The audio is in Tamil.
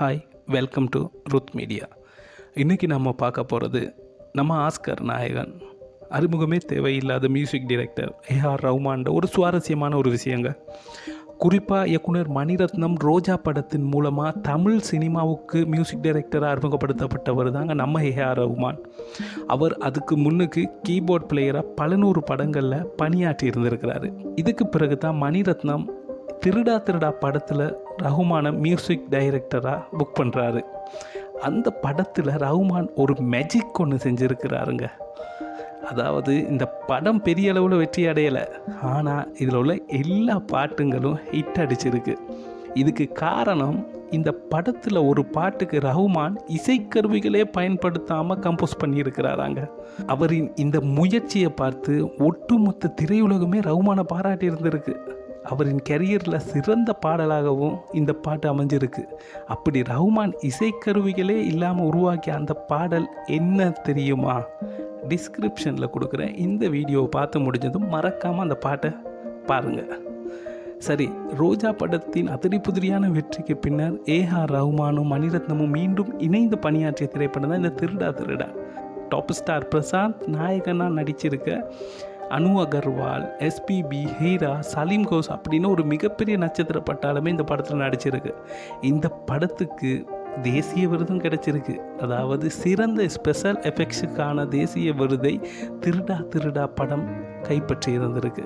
Hi welcome to Ruth media இன்றைக்கி நம்ம பார்க்க போகிறது நம்ம ஆஸ்கர் நாயகன். அறிமுகமே தேவையில்லாத மியூசிக் டைரக்டர் ஏஆர் ரஹ்மான்ட ஒரு சுவாரஸ்யமான ஒரு விஷயங்க. குறிப்பாக இயக்குனர் மணிரத்னம் ரோஜா படத்தின் மூலமாக தமிழ் சினிமாவுக்கு மியூசிக் டைரக்டராக அறிமுகப்படுத்தப்பட்டவர் தாங்க நம்ம ஏஆர் ரகுமான். அவர் அதுக்கு முன்னுக்கு கீபோர்ட் பிளேயராக பல நூறு படங்களில் பணியாற்றி இருந்திருக்கிறாரு. இதுக்கு பிறகு தான் மணிரத்னம் திருடா திருடா படத்தில் ரகுமானை மியூசிக் டைரக்டராக புக் பண்ணுறாரு அந்த படத்தில் ரகுமான் ஒரு மேஜிக் ஒன்று செஞ்சுருக்கிறாருங்க. அதாவது இந்த படம் பெரிய அளவில் வெற்றி அடையலை. ஆனால் இதில் உள்ள எல்லா பாட்டுங்களும் ஹிட் அடிச்சிருக்கு. இதுக்கு காரணம் இந்த படத்தில் ஒரு பாட்டுக்கு ரஹ்மான் இசைக்கருவிகளே பயன்படுத்தாமல் கம்போஸ் பண்ணியிருக்கிறாராங்க. அவரின் இந்த முயற்சியை பார்த்து ஒட்டுமொத்த திரையுலகமே ரஹ்மானை பாராட்டி இருந்திருக்கு அவரின் கெரியரில் சிறந்த பாடலாகவும் இந்த பாட்டு அமைஞ்சிருக்கு. அப்படி ரஹ்மான் இசைக்கருவிகளே இல்லாமல் உருவாக்கிய அந்த பாடல் என்ன தெரியுமா? டிஸ்கிரிப்ஷனில் கொடுக்குற இந்த வீடியோவை பார்த்து முடிஞ்சதும் மறக்காமல் அந்த பாட்டை பாருங்கள் சரி ரோஜா படத்தின் அதிரி புதிரியான வெற்றிக்கு பின்னர் ஏஆர் ரஹ்மானும் மணிரத்னமும் மீண்டும் இணைந்து பணியாற்றிய திரைப்படம் தான் இந்த திருடா திருடா. டாப் ஸ்டார் பிரசாந்த் நாயகனாக நடிச்சிருக்க அனு அகர்வால் எஸ்பிபி ஹீரா சலீம் கோஸ் அப்படின்னு ஒரு மிகப்பெரிய நட்சத்திர பட்டாளமே இந்த படத்தில் நடிச்சிருக்கு. இந்த படத்துக்கு தேசிய விருதும் கிடைச்சிருக்கு. அதாவது சிறந்த ஸ்பெஷல் எஃபெக்ட்ஸுக்கான தேசிய விருதை திருடா திருடா படம் கைப்பற்றி இருந்திருக்கு